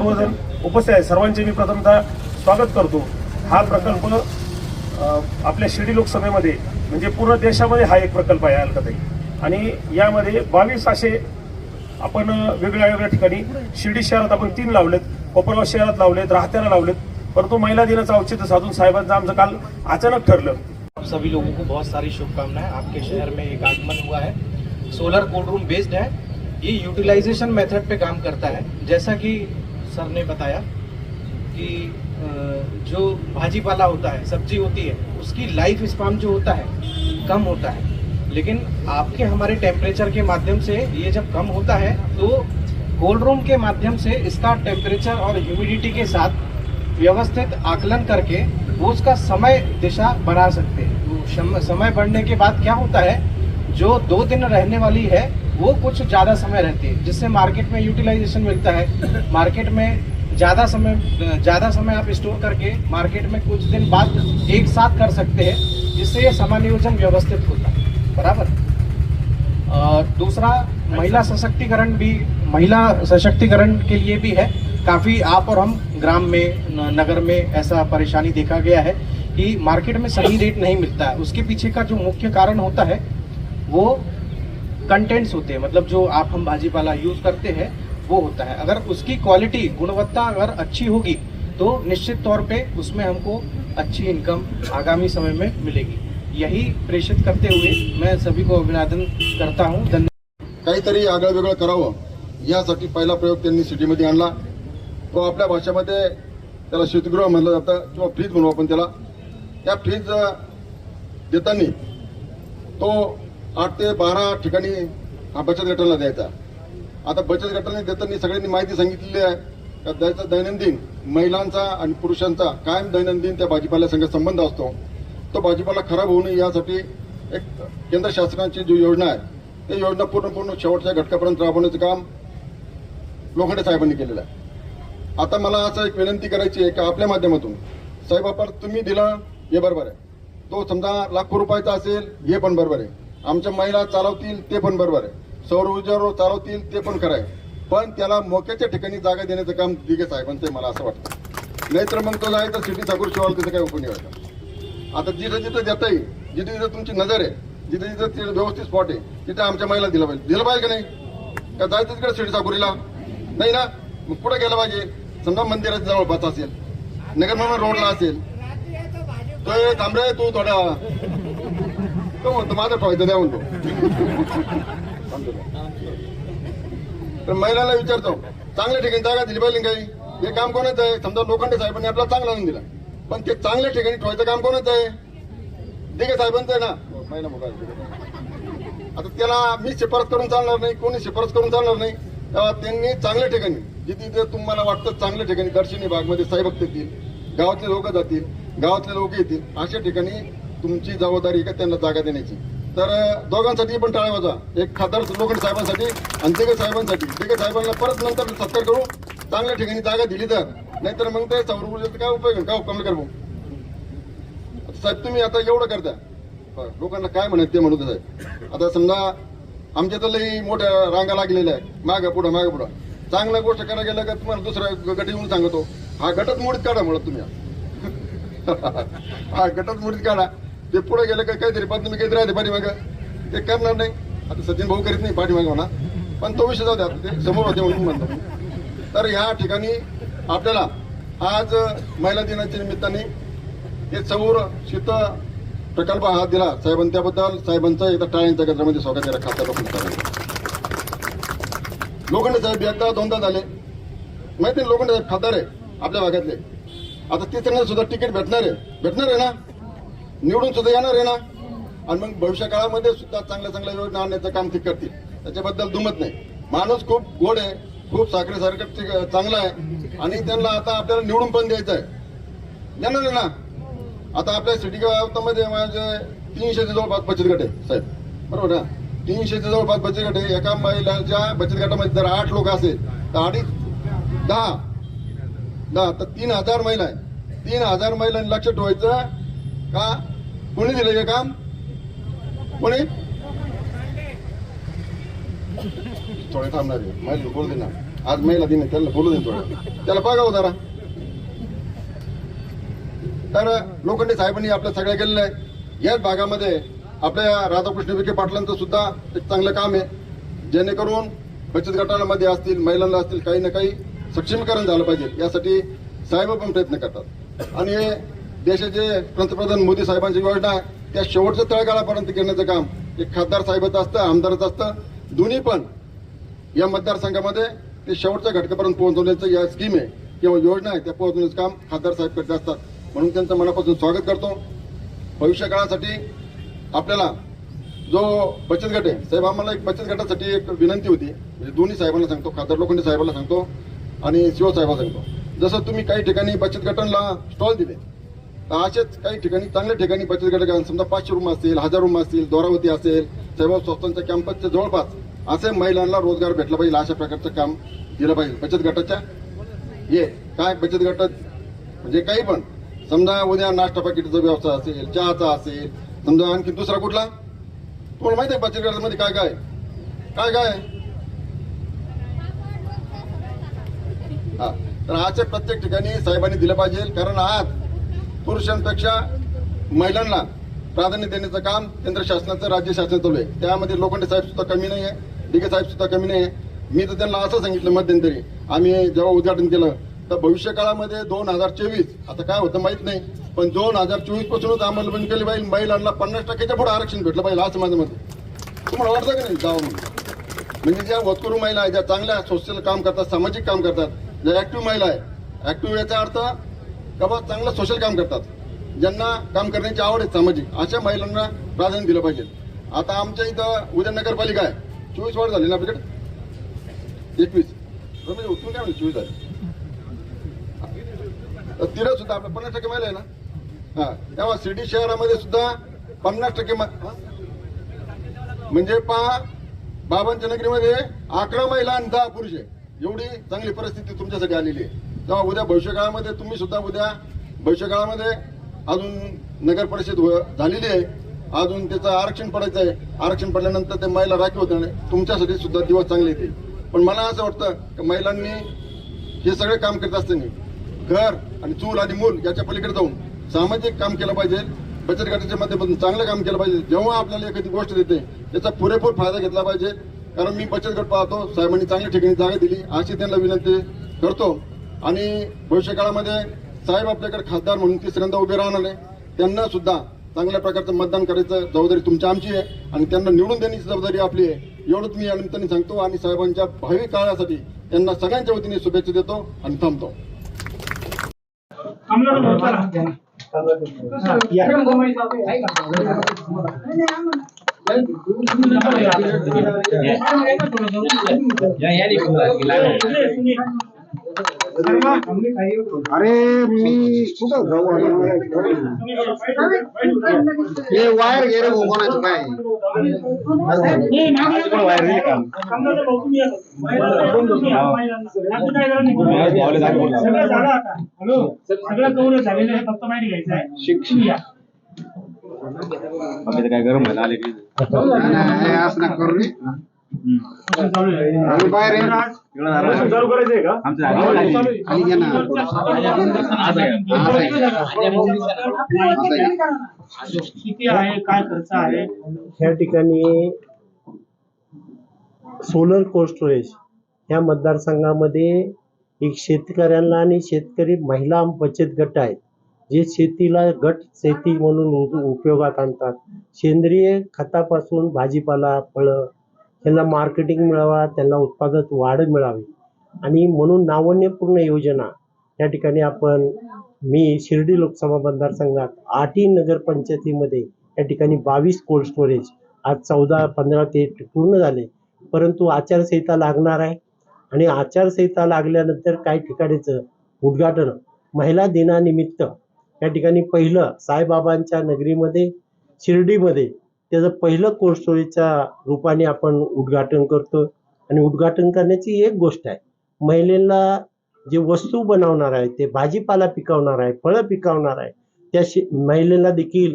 सर्वजण उपस्थित आहे सर्वांचे मी प्रथमतः स्वागत करतो. हा प्रकल्प आपल्या शिर्डी लोकसभेमध्ये म्हणजे पूर्ण देशामध्ये हा एक प्रकल्प आहे अलकताई. आणि यामध्ये बावीस असे आपण वेगळ्या वेगळ्या ठिकाणी शिर्डी शहरात आपण तीन लावलेत कोपरगाव शहरात लावलेत राहत्याला लावलेत. परंतु महिला दिनाचं औचित्य साधून साहेबांचं आमचं काल अचानक ठरलं. आप सभी लोगों को बहुत सारी शुभकामनाएं. आपके शहर में एक आगमन हुआ है. सोलर कोल्ड रूम बेस्ड है. ये यूटिलाइजेशन मेथड पे काम करता है. जैसा कि सर ने बताया कि जो भाजीपाला होता है, सब्ज़ी होती है, उसकी लाइफ स्पान जो होता है, कम होता है। लेकिन आपके हमारे टेम्परेचर के माध्यम से ये जब कम होता है तो कोल्ड रूम के माध्यम से इसका टेम्परेचर और ह्यूमिडिटी के साथ व्यवस्थित आकलन करके वो उसका समय दिशा बढ़ा सकते हैं। समय बढ़ने के बाद क्या होता है, जो दो दिन रहने वाली है वो कुछ ज़्यादा समय रहती है, जिससे मार्केट में यूटिलाइजेशन मिलता है। मार्केट में ज़्यादा समय ज़्यादा समय आप स्टोर करके मार्केट में कुछ दिन बाद एक साथ कर सकते हैं, जिससे ये समानियोजन व्यवस्थित होता है। बराबर? और दूसरा, महिला सशक्तिकरण भी, महिला सशक्तिकरण के लिए भी है। काफ़ी आप और हम ग्राम में, नगर में ऐसा परेशानी देखा गया है कि मार्केट में सही रेट नहीं मिलता है। उसके पीछे का जो मुख्य कारण होता है, वो कंटेंट्स होते हैं मतलब जो आप हम भाजीपाला यूज़ करते हैं वो होता है। अगर उसकी क्वालिटी गुणवत्ता अगर अच्छी होगी तो निश्चित तौर पे उसमें हमको अच्छी इनकम आगामी समय में मिलेगी। यही प्रेषित करते हुए मैं सभी को अभिवादन करता हूँ। धन्यवाद काहीतरी आगळं वेगळं करावं यासाठी पहिला प्रयोग त्यांनी सिटीमध्ये आणला. तो आपल्या भाषेमध्ये त्याला शीतगृह म्हणलं जातं किंवा फ्रीज म्हणू आपण त्याला. त्या फ्रीज देताना तो आठ ते बारा ठिकाणी हा बचत गटाला द्यायचा. आता बचत गटाने देताना सगळ्यांनी माहिती सांगितलेली आहे का द्यायचा दैनंदिन महिलांचा आणि पुरुषांचा कायम दैनंदिन त्या भाजीपाल्यासंग संबंध असतो. तो भाजीपाला खराब होऊ नये यासाठी एक केंद्र शासनाची जी योजना आहे ते योजना पूर्ण पूर्ण शेवटच्या घटकापर्यंत राबवण्याचं काम लोखंडे साहेबांनी केलेलं आहे. आता मला असं एक विनंती करायची आहे की आपल्या माध्यमातून साहेब आपण तुम्ही दिला हे बरोबर आहे. तो समजा लाखो रुपयाचा असेल हे पण बरोबर आहे. आमच्या महिला चालवतील ते पण बरोबर आहे. सौर ऊर्जेवर चालवतील ते पण खरं आहे. पण त्याला मोक्याच्या ठिकाणी जागा देण्याचं काम दिघे साहेबांचं आहे, मला असं वाटतं. नाहीतर मग तो जायचं सिटी साखर शिवाल त्याचं काय उपयोग वाटतं आता जिथं जिथं देता येईल जिथे जिथं तुमची नजर आहे जिथे जिथं तिथे व्यवस्थित स्पॉट आहे तिथे आमच्या महिला दिलं पाहिजे. दिलं पाहिजे का नाही? का जायचं तिकडे सिटी साकुरीला नाही ना? मग पुढे गेलं पाहिजे? समजा मंदिराच्या जवळपास असेल नगर रोडला असेल. तो ए, तू थोडा. तो म्हणतो माझा फायदा द्या म्हणतो. तर महिलांना विचारतो चांगल्या ठिकाणी जागा दिली पाहिजे काही? हे काम कोणाचं आहे? समजा लोखंडे साहेबांनी आपला चांगला आणून दिला. पण ते चांगल्या ठिकाणी ठेवायचं काम कोणाचं आहे? दिघे साहेबांचं आहे ना? महिला आता त्याला मी शिफारस करून चालणार नाही कोणी शिफारस करून चालणार नाही. तेव्हा त्यांनी चांगल्या ठिकाणी जिथे जिथे तुम्हाला वाटतं चांगल्या ठिकाणी दर्शनी भागमध्ये साईभक्त येतील गावातले लोक जातील गावातले लोक येतील अशा ठिकाणी तुमची जबाबदारी का त्यांना जागा देण्याची? तर दोघांसाठी पण टाळ्या वाजा एक खासदार लोखंड साहेबांसाठी आणि दिगे साहेबांसाठी. दिगे साहेबांना परत नंतर सत्कार करू. चांगल्या ठिकाणी जागा दिली तर. नाहीतर मग ते सौर ऊर्जेचा काय उपयोग का काय कमी करतो साहेब तुम्ही आता एवढं करता. लोकांना काय म्हणत ते म्हणत साहेब. आता समजा आमच्या तर लई मोठ्या रांगा लागलेल्या आहे मागं पुढं मागं पुढं. चांगल्या गोष्ट करायला गेलं का तुम्हाला दुसऱ्या गट येऊन सांगतो. हा गटच मोडीत काढा म्हणत तुम्ही हा गटच मोडीत काढा. ते पुढे गेलं का काहीतरी पण तुम्ही काहीतरी राहते पाठीमागं. ते करणार नाही. आता सचिन भाऊ करीत नाही पाठीमागं म्हणा पण तो विषय जाऊ द्या ते समोर होते म्हणून म्हणतो. तर ह्या ठिकाणी आपल्याला आज महिला दिनाच्या निमित्ताने हे समोर शीत प्रकल्प हा दिला. साहेबांनी त्याबद्दल साहेबांचा एकदा टाळ्यांच्या गजरामध्ये स्वागत केलं खासदार लोखंड साहेब एकदा दोनदा झाले. माहिती लोखंड साहेब खासदार आहे आपल्या भागातले. आता तिसऱ्यांना सुद्धा तिकीट भेटणार आहे. भेटणार आहे ना? निवडून सुद्धा येणार आहे ना? आणि मग भविष्य काळामध्ये सुद्धा चांगल्या चांगल्या योजना आणण्याचं काम ते करतील. त्याच्याबद्दल दुमत नाही. माणूस खूप गोड आहे खूप साखरेसारखं चांगलं चांगला आहे. आणि त्यांना आता आपल्याला निवडून पण द्यायचं आहे. येणार आहे ना? आता आपल्या सिटी गावामध्ये माझे तीनशेच्या जवळपास बचत गट आहे साहेब. बरोबर ना? तीनशेच्या जवळपास बचत गट आहे. एका महिलाच्या बचत गटामध्ये जर आठ लोक असेल तर अडीच दहा दहा तर तीन हजार महिला आहे. तीन हजार महिलांनी लक्ष ठेवायचं का? कोणी दिलं हे काम? कोणी? थोडे थांबणार आहे. महिला दे ना. आज महिला दिन त्याला बोलू दे थोडं. त्याला बघावं जरा. तर लोखंडे साहेबांनी आपल्या सगळ्या केलेलं आहे. याच भागामध्ये आपल्या राधाकृष्ण विखे पाटलांचं सुद्धा एक चांगलं काम आहे. जेणेकरून बचत गटांमध्ये असतील महिलांना असतील काही ना काही सक्षमीकरण झालं पाहिजे. यासाठी साहेब पण प्रयत्न करतात. आणि हे देशाचे पंतप्रधान मोदी साहेबांची योजना त्या शेवटच्या तळगाळापर्यंत घेण्याचं काम. एक खासदार साहेबाचं असतं आमदाराचं असतं. दोन्ही पण या मतदारसंघामध्ये ते शेवटच्या घटकापर्यंत पोहोचवण्याचं या स्कीम आहे किंवा योजना आहे त्या पोहोचवण्याचं काम खासदार साहेब करत असतात. म्हणून त्यांचं मनापासून स्वागत करतो. भविष्य काळासाठी आपल्याला जो बचत गट आहे साहेब आम्हाला एक बचत गटासाठी एक विनंती होती. म्हणजे दोन्ही साहेबांना सांगतो खासदार लोखंडे साहेबांना सांगतो आणि शिवसाहेबांना सांगतो. जसं तुम्ही काही ठिकाणी बचत गटांना स्टॉल दिले तर असेच काही ठिकाणी चांगल्या ठिकाणी बचत गट समजा पाचशे रूम असतील हजार रूम असतील दोरावती असेल साहेबाब संस्थांच्या कॅम्पसच्या जवळपास असे महिलांना रोजगार भेटला पाहिजे अशा प्रकारचं काम दिलं पाहिजे. बचत गटाच्या ये काय बचत गटात म्हणजे काही पण. समजा उद्या नाश्ता पाकिटचा व्यवसाय असेल चहाचा असेल समजा आणखी दुसरा कुठला? तुम्हाला माहिती आहे बचत गटामध्ये काय काय? काय काय? हा तर आजच्या प्रत्येक ठिकाणी साहेबांनी दिलं पाहिजे कारण आज पुरुषांपेक्षा महिलांना प्राधान्य देण्याचं काम केंद्र शासनाचं राज्य शासनाचं चालू आहे. त्यामध्ये लोखंडे साहेब सुद्धा कमी नाही आहे डिगे साहेब सुद्धा कमी नाही आहे मी तर त्यांना असं सांगितलं मध्यंतरी आम्ही जेव्हा उद्घाटन केलं तर भविष्य काळामध्ये दोन हजार चोवीस आता काय होतं माहीत नाही पण दोन हजार चोवीस पासूनच अंमलबजावणी केली पाहिजे. महिलांना पन्नास टक्क्याच्या पुढे आरक्षण भेटलं पाहिजे असं माझं मत तुम्हाला वाटतं का नाही गावामध्ये? म्हणजे ज्या वतकरू महिला आहेत ज्या चांगल्या सोशल काम करतात सामाजिक काम करतात ज्या ऍक्टिव्ह महिला आहे ऍक्टिव्ह याचा अर्थ का चांगलं सोशल काम करतात. ज्यांना काम करण्याची आवड आहे सामाजिक अशा महिलांना प्राधान्य दिलं पाहिजे. आता आमच्या इथं उद्या नगरपालिका आहे. चोवीस वाढ झाली ना आपल्याकडे? एकवीस. रमेश भाऊ, काय म्हणजे चोवीस झाले? तर सुद्धा आपल्या पन्नास टक्के महिला आहे ना? हा. तेव्हा शिर्डी शहरामध्ये सुद्धा पन्नास टक्के म्हणजे पहा बाबांच्या नगरीमध्ये अकरा महिला आणि दहा पुरुष आहे. एवढी चांगली परिस्थिती तुमच्यासाठी आलेली आहे. तेव्हा उद्या भविष्यकाळामध्ये तुम्ही सुद्धा उद्या भविष्यकाळामध्ये अजून नगर परिषद झालेली आहे. अजून त्याचं आरक्षण पडायचं आहे आरक्षण पडल्यानंतर ते महिला राखीव होत नाही. तुमच्यासाठी सुद्धा दिवस चांगले येतील. पण मला असं वाटतं की महिलांनी हे सगळे काम करत असताना घर आणि चूल आणि मूल याच्या पलीकडे जाऊन सामाजिक काम केलं पाहिजे. बचत गटाच्या माध्यमातून चांगलं काम केलं पाहिजे. जेव्हा आपल्याला एखादी गोष्ट देते त्याचा पुरेपूर फायदा घेतला पाहिजे. कारण मी बचत गट पाहतो. साहेबांनी चांगल्या ठिकाणी जागा दिली. अशी त्यांना विनंती करतो. आणि भविष्य काळामध्ये साहेब आपल्याकडे खासदार म्हणून तिसऱ्यांदा उभे राहणार आहे त्यांना सुद्धा चांगल्या प्रकारचं मतदान करायचं जबाबदारी तुमची आमची आहे आणि त्यांना निवडून देण्याची जबाबदारी आपली आहे एवढंच मी या निमित्ताने सांगतो आणि साहेबांच्या भावी काळासाठी त्यांना सगळ्यांच्या वतीने शुभेच्छा देतो आणि थांबतो अरे मी कुठं जाऊ हे वायर गेले कोणाचं काय? सगळं कव्हर झालेलं आहे फक्त माहिती घ्यायचं आहे शिक्षण. या नाही, नाही, असं नका करू रे. चालू आहे आम्ही बाहेर चालू करायचंय का ना. किती आहे काय खर्च आहे ह्या ठिकाणी सोलर कोल्ड स्टोरेज ह्या मतदारसंघामध्ये एक शेतकऱ्यांना आणि शेतकरी महिला बचत गट आहेत जे शेतीला गट शेती म्हणून उपयोगात आणतात सेंद्रिय खतापासून भाजीपाला फळं त्यांना मार्केटिंग मिळावा त्यांना उत्पादन वाढ मिळावी. आणि म्हणून नाविन्यपूर्ण योजना या ठिकाणी आपण मी शिर्डी लोकसभा मतदारसंघात आठही नगरपंचायतीमध्ये या ठिकाणी बावीस कोल्ड स्टोरेज आज चौदा पंधरा ते पूर्ण झाले. परंतु आचारसंहिता लागणार आहे. आणि आचारसंहिता लागल्यानंतर काही ठिकाणीचं उद्घाटन महिला दिनानिमित्त या ठिकाणी पहिलं साईबाबांच्या नगरीमध्ये शिर्डीमध्ये त्याचं पहिलं कोल्ड स्टोरेजच्या रूपाने आपण उद्घाटन करतो. आणि उद्घाटन करण्याची एक गोष्ट आहे. महिलेला जे वस्तू बनवणार आहे ते भाजीपाला पिकवणार आहे फळं पिकवणार आहे त्या शे महिलेला देखील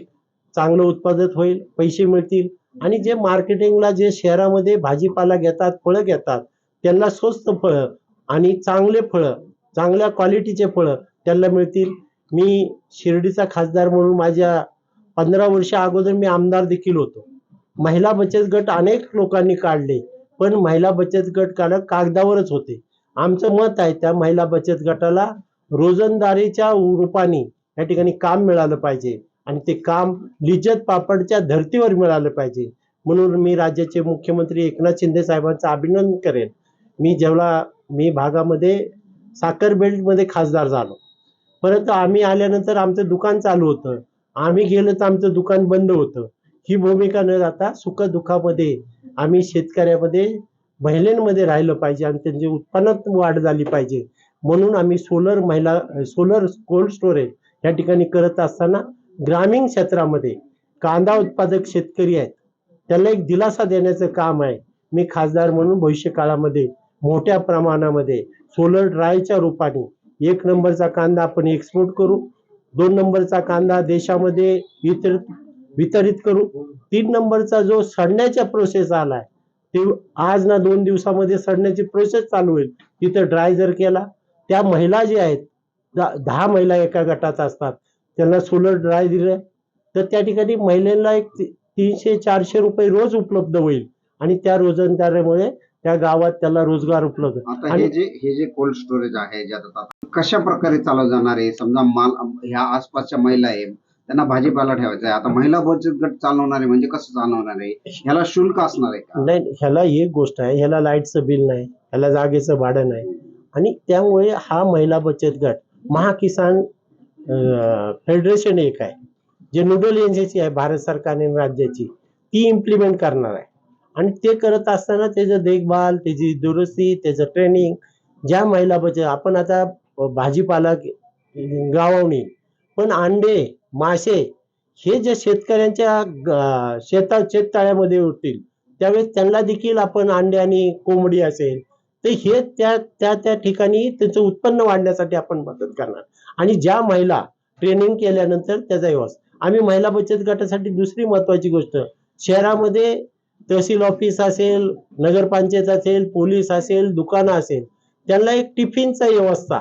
चांगलं उत्पादन होईल पैसे मिळतील. आणि जे मार्केटिंगला जे शहरामध्ये भाजीपाला घेतात फळं घेतात त्यांना स्वस्त फळं आणि चांगले फळं चांगल्या क्वालिटीचे फळं त्यांना मिळतील. मी शिर्डीचा खासदार म्हणून माझ्या पंधरा वर्ष अगोदर मी आमदार देखील होतो. महिला बचत गट अनेक लोकांनी काढले पण महिला बचत गट काढ कागदावरच होते. आमचं मत आहे त्या महिला बचत गटाला रोजंदारीच्या रूपाने या ठिकाणी काम मिळालं पाहिजे आणि ते काम लिज्जत पापडच्या धर्तीवर मिळालं पाहिजे. म्हणून मी राज्याचे मुख्यमंत्री एकनाथ शिंदे साहेबांचं अभिनंदन करेन. मी जेव्हा मी भागामध्ये साखर बेल्टमध्ये खासदार झालो. परंतु आम्ही आल्यानंतर आमचं दुकान चालू होतं. आम्ही गेलो तर आमचं दुकान बंद होतं. ही भूमिका न जाता सुखदुःखामध्ये आम्ही शेतकऱ्यामध्ये महिलांमध्ये राहिलं पाहिजे आणि त्यांची उत्पन्नात वाढ झाली पाहिजे. म्हणून आम्ही सोलर महिला सोलर कोल्ड स्टोरेज या ठिकाणी करत असताना ग्रामीण क्षेत्रामध्ये कांदा उत्पादक शेतकरी आहेत. त्याला एक दिलासा देण्याचं काम आहे. मी खासदार म्हणून भविष्य काळामध्ये मोठ्या प्रमाणामध्ये सोलर ड्रायच्या रूपाने एक नंबरचा कांदा आपण एक्सपोर्ट करू. दोन नंबरचा कांदा देशामध्ये वितरित वितरित करू. तीन नंबरचा जो सडण्याचा प्रोसेस आलाय ते आज ना दोन दिवसामध्ये सडण्याची प्रोसेस चालू होईल. तिथं ड्राय जर केला त्या महिला ज्या आहेत दहा महिला एका गटात असतात. त्यांना सोलर ड्राय दिलं तर त्या ठिकाणी महिलेला एक तीनशे चारशे रुपये रोज उपलब्ध होईल. आणि त्या रोजंदारामुळे त्या गावात त्याला रोजगार उपलब्ध. आता हे आणि जे हे जे कोल्ड स्टोरेज आहे जे आता कशा प्रकारे चालव जाणार आहे? समजा माल ह्या आसपासच्या महिला आहे त्यांना भाजीपाला ठेवायचा आहे. आता महिला बचत गट चालवणार आहे म्हणजे कसं चालवणार आहे? ह्याला शुल्क असणार आहे का? नाही ह्याला एक गोष्ट आहे. ह्याला लाईटचं बिल नाही. ह्याला जागेचं भाडं नाही. आणि त्यामुळे हा महिला बचत गट महाकिसान अं, फेडरेशन एक आहे. जे नोडल एजन्सी आहे भारत सरकारने आणि राज्याची ती इम्प्लिमेंट करणार आहे. आणि ते करत असताना त्याचं देखभाल त्याची दुरुस्ती त्याचं ट्रेनिंग ज्या महिला बचत आपण आता भाजीपाला गाववणी पण अंडे मासे हे जे शेतकऱ्यांच्या शेतात शेततळ्यामध्ये उरतील त्यावेळेस त्यांना देखील आपण अंडे आणि कोंबडी असेल तर हे त्या त्या त्या ठिकाणी त्यांचं उत्पन्न वाढण्यासाठी आपण मदत करणार. आणि ज्या महिला ट्रेनिंग केल्यानंतर त्याचा व्यवस्था आम्ही महिला बचत गटासाठी दुसरी महत्वाची गोष्ट शहरामध्ये तहसील ऑफिस असेल नगरपंचायत असेल पोलीस असेल दुकानं असेल त्यांना एक टिफिनचा व्यवस्था.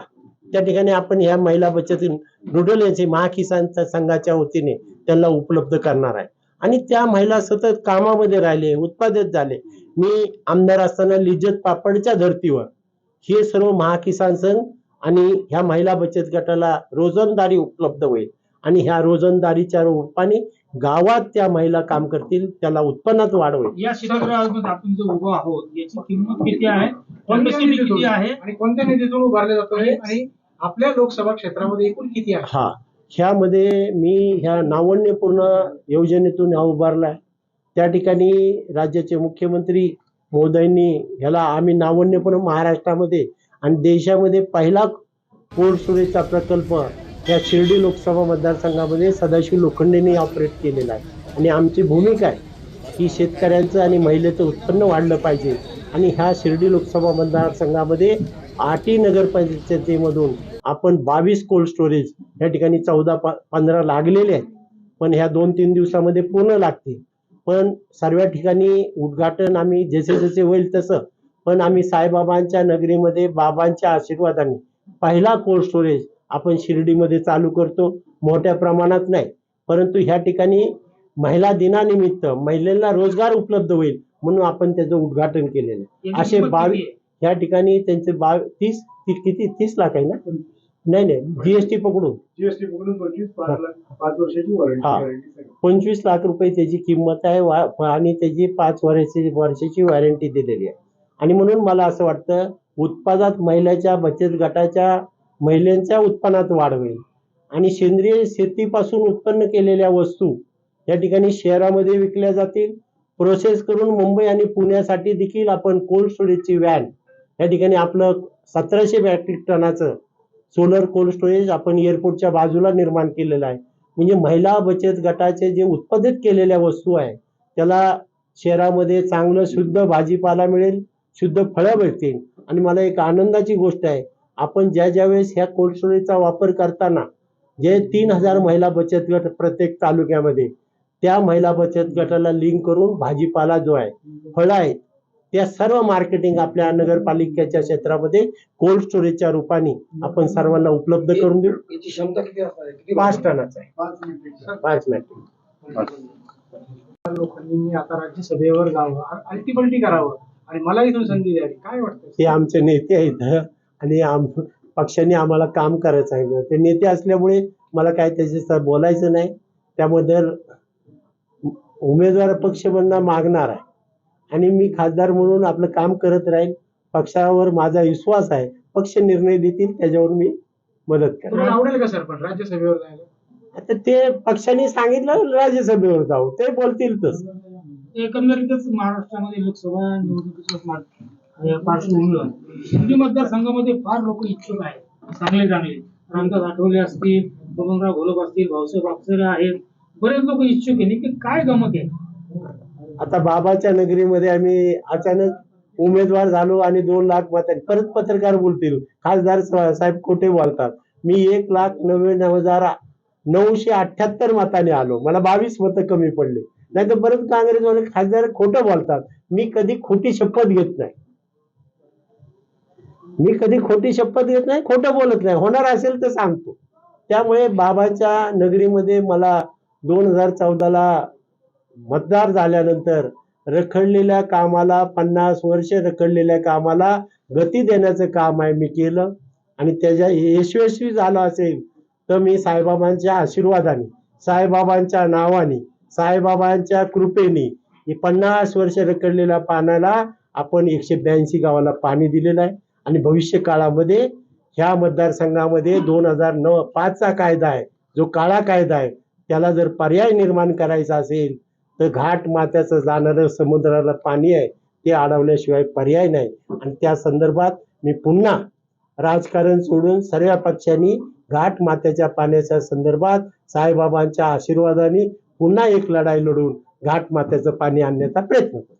त्या ठिकाणी आपण ह्या महिला बचत नोडल यांची महाकिसानच्या संघाच्या वतीने त्यांना उपलब्ध करणार आहे. आणि त्या महिला सतत कामामध्ये राहिले उत्पादित झाले. मी आमदार असताना लिज्जत पापडच्या धर्तीवर हे सर्व महाकिसान संघ आणि ह्या महिला बचत गटाला रोजंदारी उपलब्ध होईल. आणि ह्या रोजंदारीच्या रूपाने गावात त्या महिला काम करतील त्याला उत्पन्नात वाढ होईल. या शीतगृहामध्ये आपण जो उभा आहोत याची किंमत किती आहे? कॅपॅसिटी किती आहे? आणि कोणत्या निधीतून उभारले जातो हे? आणि आपल्या लोकसभा क्षेत्रामध्ये एकूण किती आहे? हा ह्यामध्ये मी ह्या नाविन्यपूर्ण योजनेतून हा उभारलाय. त्या ठिकाणी राज्याचे मुख्यमंत्री मोदयांनी ह्याला आम्ही नाविन्यपूर्ण महाराष्ट्रामध्ये आणि देशामध्ये पहिला कोल्ड स्टोरेजचा प्रकल्प या शिर्डी लोकसभा मतदारसंघामध्ये सदाशिव लोखंडेने ऑपरेट केलेला आहे. आणि आमची भूमिका आहे की शेतकऱ्यांचं आणि महिलेचं उत्पन्न वाढलं पाहिजे. आणि ह्या शिर्डी लोकसभा मतदारसंघामध्ये आटी नगरपंचायतीमधून आपण बावीस कोल्ड स्टोरेज या ठिकाणी चौदा पंधरा लागलेले आहेत. पण ह्या दोन तीन दिवसामध्ये पूर्ण लागतील. पण सर्व ठिकाणी उद्घाटन आम्ही जसे जसे होईल तसं. पण आम्ही साईबाबांच्या नगरीमध्ये बाबांच्या आशीर्वादाने पहिला कोल्ड स्टोरेज आपण शिर्डीमध्ये चालू करतो मोठ्या प्रमाणात नाही. परंतु ह्या ठिकाणी महिला दिनानिमित्त महिलांना रोजगार उपलब्ध होईल म्हणून आपण त्याचं उद्घाटन केलेलं असे बावीस? ह्या ठिकाणी त्यांचे बाव तीस ती- किती? तीस लाख आहे ना? नाही नाही जीएसटी पकडून. जीएसटी पकडून पंचवीस पाच लाख पाच वर्षाची हा. पंचवीस लाख रुपये त्याची किंमत आहे वा- आणि त्याची पाच वर्षाची वर्षाची वॉरंटी दिलेली आहे. आणि म्हणून मला असं वाटतं उत्पादात महिलाच्या बचत गटाच्या महिलांच्या उत्पन्नात वाढ होईल. आणि सेंद्रिय शेतीपासून उत्पन्न केलेल्या वस्तू या ठिकाणी शहरामध्ये विकल्या जातील. प्रोसेस करून मुंबई आणि पुण्यासाठी देखील आपण कोल्ड स्टोरेजची व्हॅन या ठिकाणी आपलं सतराशे मॅट्रिक टनाचं सोलर कोल्ड स्टोरेज आपण एअरपोर्टच्या बाजूला निर्माण केलेलं आहे. म्हणजे महिला बचत गटाचे जे उत्पादित केलेल्या वस्तू आहे त्याला शहरामध्ये चांगलं शुद्ध भाजीपाला मिळेल शुद्ध फळं भेटतील. आणि मला एक आनंदाची गोष्ट आहे आपण ज्या ज्या वेळेस ह्या कोल्ड स्टोरेजचा वापर करताना जे तीन हजार महिला बचत गट प्रत्येक तालुक्यामध्ये त्या महिला बचत गटाला लिंक करून भाजीपाला जो आहे फळं आहेत त्या सर्व मार्केटिंग आपल्या नगरपालिकेच्या क्षेत्रामध्ये कोल्ड स्टोरेजच्या रूपाने आपण सर्वांना उपलब्ध करून देऊ. याची क्षमता किती आहे? पाच टनाचा आहे. पाच मेट्रिक लोकांनी आता राज्यसभेवर जावं अल्टिमेटली करावं आणि मला इथून संधी द्यावी काय वाटतं? ते आमचे नेते आहेत. आणि आम पक्षाने आम्हाला काम करायचं सांगितलं ते नेते असल्यामुळे मला काय त्याचे बोलायचं नाही. त्याबद्दल उमेदवार पक्ष बनणं मागणार आहे. आणि मी खासदार म्हणून आपलं काम करत राहील. पक्षावर माझा विश्वास आहे. पक्ष निर्णय देतील त्याच्यावर मी मदत आवडेल का सरपंच राज्यसभेवर जायला? आता ते पक्षाने सांगितलं राज्यसभेवर जाऊ. ते बोलतील तसं. एकंदरीतच महाराष्ट्रामध्ये लोकसभा निवडणुकीच्या मार्ग- या पार्श्वभूमीवर शिर्डी मतदारसंघामध्ये फार लोक इच्छुक आहेत. चांगले चांगले. रामदास आठवले असतील बबनराव घोलप असतील भाऊसाहेब अक्षरे आहेत. बरेच लोक इच्छुक आहे की काय गमत आहे? आता बाबाच्या नगरीमध्ये आम्ही अचानक उमेदवार झालो आणि दोन लाख मतांनी परत पत्रकार बोलतील. खासदार साहेब खोटे बोलतात. मी एक लाख नव्याण्णव हजार नऊशे अठ्याहत्तर मताने आलो. मला बावीस मतं कमी पडले. नाही तर परत काँग्रेसवाले खासदार खोटं बोलतात. मी कधी खोटी शपथ घेत नाही. मी कधी खोटी शपथ घेत नाही खोटं बोलत नाही. होणार असेल तर सांगतो. त्यामुळे बाबाच्या नगरीमध्ये मला दोन हजार चौदाला मतदार झाल्यानंतर रखडलेल्या कामाला पन्नास वर्ष रखडलेल्या कामाला गती देण्याचं काम आहे मी केलं. आणि त्याच्या यशस्वी झालं असेल तर मी साईबाबांच्या आशीर्वादाने साईबाबांच्या नावाने साईबाबांच्या कृपेने पन्नास वर्ष रखडलेल्या पानाला आपण एकशे ब्याऐंशी गावाला पाणी दिलेलं आहे. आणि भविष्य काळामध्ये ह्या मतदारसंघामध्ये दोन हजार नऊ पाचचा कायदा आहे. जो काळा कायदा आहे त्याला जर पर्याय निर्माण करायचा असेल तर घाट मात्याचं जाणारं समुद्राला पाणी आहे ते अडवल्याशिवाय पर्याय नाही. आणि त्या संदर्भात मी पुन्हा राजकारण सोडून सर्व पक्षांनी घाट मात्याच्या पाण्याच्या संदर्भात साईबाबांच्या आशीर्वादाने पुन्हा एक लढाई लढून घाट मात्याचं पाणी आणण्याचा प्रयत्न करतो